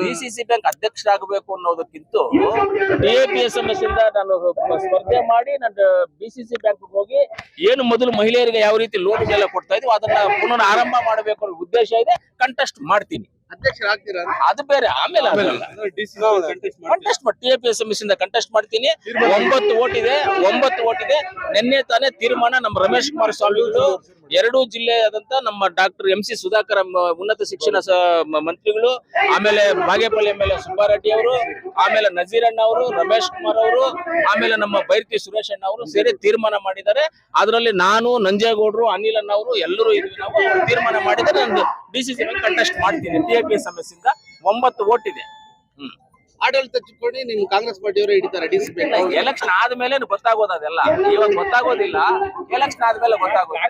DCC bank ಅಧ್ಯಕ್ಷರಾಗಬೇಕು ಅನ್ನೋದಕ್ಕಿಂತ ಡಿಎಪಿಎಸ್ಎಂಎಸ್ ಇಂದ ನಾನು ಸ್ಪರ್ಧೆ ಮಾಡಿ ನಾನು ಬಿಸಿಸಿ ಬ್ಯಾಂಕ್ ಹೋಗಿ ಏನು ಮೊದಲು ಮಹಿಳೆಯರಿಗೆ ಯಾವ ರೀತಿ ಲೋನ್ ಎಲ್ಲ ಕೊಡ್ತಾ ಇದ್ವಿ ಅದನ್ನ ಪುನಃ ಆರಂಭ ಮಾಡಬೇಕು ಅನ್ನೋ ಉದ್ದೇಶ ಇದೆ ಕಂಟೆಸ್ಟ್ ಮಾಡ್ತೀನಿ. ಅಧ್ಯಕ್ಷರಾಗ್ತೀರಾ? ಅದು ಬೇರೆ ಆಮೇಲೆ ಕಂಟೆಸ್ಟ್ ಮಾಡಿ ಇಂದ ಕಂಟೆಸ್ಟ್ ಮಾಡ್ತೀನಿ. ಒಂಬತ್ತು ಓಟ್ ಇದೆ ಒಂಬತ್ತು ಓಟ್ ಇದೆ. ನಿನ್ನೆ ತಾನೇ ತೀರ್ಮಾನ ನಮ್ಮ ರಮೇಶ್ ಕುಮಾರ್ ಸ್ವಾಮಿಗಳು ಎರಡೂ ಜಿಲ್ಲೆಯಾದಂತ ನಮ್ಮ ಡಾಕ್ಟರ್ ಎಂ ಸಿ ಸುಧಾಕರ್ ಉನ್ನತ ಶಿಕ್ಷಣ ಮಂತ್ರಿಗಳು, ಆಮೇಲೆ Bagepalli M L A Subbareddy ಅವರು, ಆಮೇಲೆ ನಜೀರಣ್ಣ ಅವರು, ರಮೇಶ್ ಕುಮಾರ್ ಅವರು, ಆಮೇಲೆ ನಮ್ಮ ಬೈರ್ತಿ ಸುರೇಶ್ ಅಣ್ಣ ಅವರು ಸೇರಿ ತೀರ್ಮಾನ ಮಾಡಿದ್ದಾರೆ. ಅದರಲ್ಲಿ ನಾನು, ನಂಜೇಗೌಡರು, ಅನಿಲ್ ಅಣ್ಣ ಅವರು ಎಲ್ಲರೂ ಇದ್ವಿ ನಾವು. ತೀರ್ಮಾನ ಮಾಡಿದರೆ ನಾನು ಸಿ ಕಂಟೆಸ್ಟ್ ಮಾಡ್ತೀನಿ. ಟಿಎಪಿಎಸ್ ಸಮಸ್ಯಿಂದ ಒಂಬತ್ತು ಓಟ್ ಇದೆ. ಹ್ಮ್. ಆಡಳಿತ ಚುಕ್ಕೋಣಿ ನಿಮ್ ಕಾಂಗ್ರೆಸ್ ಪಾರ್ಟಿಯವರು ಹಿಡಿತಾರೆ ಎಲೆಕ್ಷನ್ ಆದ್ಮೇಲೆ ಗೊತ್ತಾಗೋದು ಅದೆಲ್ಲ. ಇವಾಗ ಗೊತ್ತಾಗೋದಿಲ್ಲ. ಎಲೆಕ್ಷನ್ ಆದ್ಮೇಲೆ ಗೊತ್ತಾಗೋದು.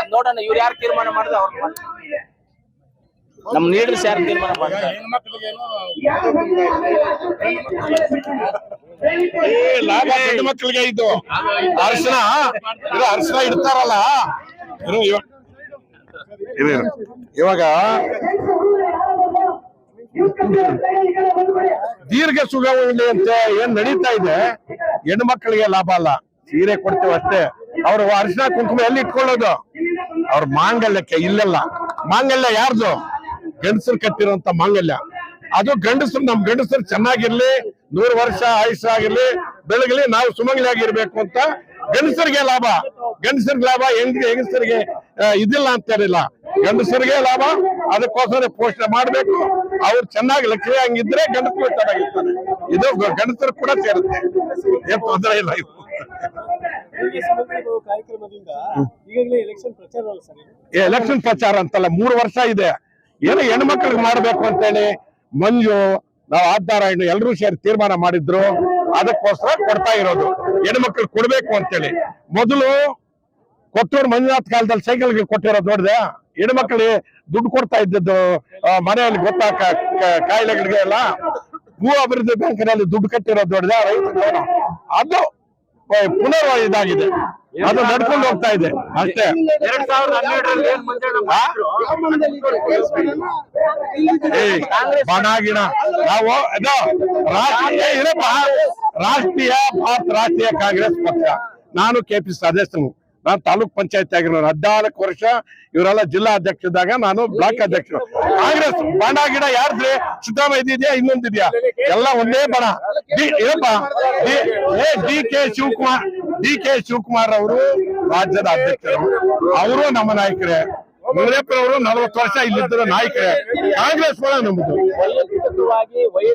ಅದ್ ನೋಡೋಣ ಇವ್ರು ಯಾರು ತೀರ್ಮಾನ ಮಾಡಿದ್ರೆ ಅವ್ರ ಮಾಡ್ತಾರೆ. ನಮ್ ಲೀಡರ್ಸ್ ಯಾರು ತೀರ್ಮಾನ ಮಾಡ್ತಾರೆ? ಏ, ಲಾಭ ಹೆಣ್ಣು ಮಕ್ಕಳಿಗೆ ಇದು. ಅರ್ಶನ ಇದು ಅರ್ಶನ ಇಡ್ತಾರಲ್ಲ. ಇವಾಗ ದೀರ್ಘ ಸುಗವಣಿ ಅಂತ ಏನ್ ನಡೀತಾ ಇದೆ? ಹೆಣ್ಣು ಮಕ್ಕಳಿಗೆ ಲಾಭ ಅಲ್ಲ. ಸೀರೆ ಕೊಡ್ತೇವೆ ಅಷ್ಟೇ. ಅವ್ರು ಅರಿಶಿನ ಕುಂಕುಮ ಎಲ್ಲಿ ಇಟ್ಕೊಳ್ಳೋದು? ಅವ್ರ ಮಾಂಗಲ್ಯಕ್ಕೆ, ಇಲ್ಲೆಲ್ಲ. ಮಾಂಗಲ್ಯ ಯಾರ್ದು? ಗಂಡಸರು ಕಟ್ಟಿರುವಂತ ಮಾಂಗಲ್ಯ. ಅದು ಗಂಡಸರು, ನಮ್ ಗಂಡಸರು ಚೆನ್ನಾಗಿರ್ಲಿ, ನೂರು ವರ್ಷ ಆಯುಷ್ ಆಗಿರ್ಲಿ, ಬೆಳಗಲಿ ನಾವು ಸುಮಂಗಲಿ ಆಗಿರ್ಬೇಕು ಅಂತ ಗಂಡಸರಿಗೆ ಲಾಭ. ಗಂಡಸರಿಗೆ ಲಾಭ, ಹೆಂಗ್, ಹೆಂಗಸರಿಗೆ ಇದಿಲ್ಲ ಅಂತ ಹೇಳಿಲ್ಲ. ಗಂಡಸರಿಗೆ ಲಾಭ, ಅದಕ್ಕೋಸ್ಕರ ಪೋಷಣೆ ಮಾಡ್ಬೇಕು. ಅವ್ರು ಚೆನ್ನಾಗಿ ಲಕ್ಷ್ಮಿ ಹಂಗಿದ್ರೆ ಗಂಡಸರು ಚೆನ್ನಾಗಿರ್ತಾರೆ. ಇದು ಗಣಿತರು ಗಂಡಸರು ಕೂಡ ಸೇರುತ್ತೆ. ಏನ್ ತೊಂದರೆ ಇಲ್ಲ ಎಲೆಕ್ಷನ್ ಪ್ರಚಾರ ಇದು? ಎಲೆಕ್ಷನ್ ಪ್ರಚಾರ ಅಂತಲ್ಲ ಮೂರು ವರ್ಷ ಇದೆ. ಏನೋ ಹೆಣ್ಮಕ್ಳಿಗೆ ಮಾಡ್ಬೇಕು ಅಂತೇಳಿ ಮಂಜು ನಾವು ಆದ್ದಾರಾಯಣ ಎಲ್ಲರೂ ಸೇರಿ ತೀರ್ಮಾನ ಮಾಡಿದ್ರು. ಅದಕ್ಕೋಸ್ಕರ ಕೊಡ್ತಾ ಇರೋದು. ಹೆಣ್ಮಕ್ಳಿಗೆ ಕೊಡ್ಬೇಕು ಅಂತೇಳಿ. ಮೊದಲು ಕೊಟ್ಟೂರು ಮಂಜುನಾಥ್ ಕಾಲದಲ್ಲಿ ಸೈಕಲ್ಗೆ ಕೊಟ್ಟಿರೋದು ನೋಡಿದೆ? ಹೆಣ್ಮಕ್ಳಿಗೆ ದುಡ್ಡು ಕೊಡ್ತಾ ಇದ್ದದ್ದು ಮನೆಯಲ್ಲಿ ಗೊತ್ತಾ ಕಾಯಿಲೆಗಳಿಗೆ ಎಲ್ಲ? ಭೂ ಅಭಿವೃದ್ಧಿ ಬ್ಯಾಂಕಿನಲ್ಲಿ ದುಡ್ಡು ಕಟ್ಟಿರೋದು ನೋಡಿದ ರೈತರು ಅದು ಪುನರ್ ಇದಾಗಿದೆ ಅದು ನಡ್ಕೊಂಡು ಹೋಗ್ತಾ ಇದೆ. ಅಷ್ಟೇ. ಎರಡ್ ಸಾವಿರದ ಹನ್ನೆರಡರಲ್ಲಿ ಏನ್ ಮಂಜಣ್ಣ ಮಾಡಿದ್ರು? ಏ, ಬಣ ಗಿಣ ನಾವು ಅದು ರಾಷ್ಟ್ರೀಯ ಇರಪ್ಪ ರಾಷ್ಟ್ರೀಯ ಭಾರತ ರಾಷ್ಟ್ರೀಯ ಕಾಂಗ್ರೆಸ್ ಪಕ್ಷ. ನಾನು ಕೆಪಿ ಸದಸ್ಯನು ನಾನು ತಾಲೂಕ್ ಪಂಚಾಯತ್ ಆಗಿರೋ ಹದಿನಾಲ್ಕು ವರ್ಷ ಇವರೆಲ್ಲ ಜಿಲ್ಲಾ ಇದ್ದಾಗ ನಾನು ಬ್ಲಾಕ್ ಅಧ್ಯಕ್ಷರು. ಕಾಂಗ್ರೆಸ್ ಬಣ ಗಿಡ ಯಾರ್ದ್ರಿ? ಸಿದ್ದರಾಮಯ್ಯ ಇದೆಯಾ? ಇನ್ನೊಂದಿದ್ಯಾ ಎಲ್ಲ ಒಂದೇ ಬಣ. D K Shivakumar, D K Shivakumar ಅವರು ರಾಜ್ಯದ ಅಧ್ಯಕ್ಷರು. ಅವರು ನಮ್ಮ ನಾಯಕರೇ. ಮುನಿಯಪ್ಪನವರು ನಲವತ್ತು ವರ್ಷ ಇಲ್ಲಿದ್ದರು ನಾಯಕರೇ. ಕಾಂಗ್ರೆಸ್ ಕೂಡ ನಮ್ಮದು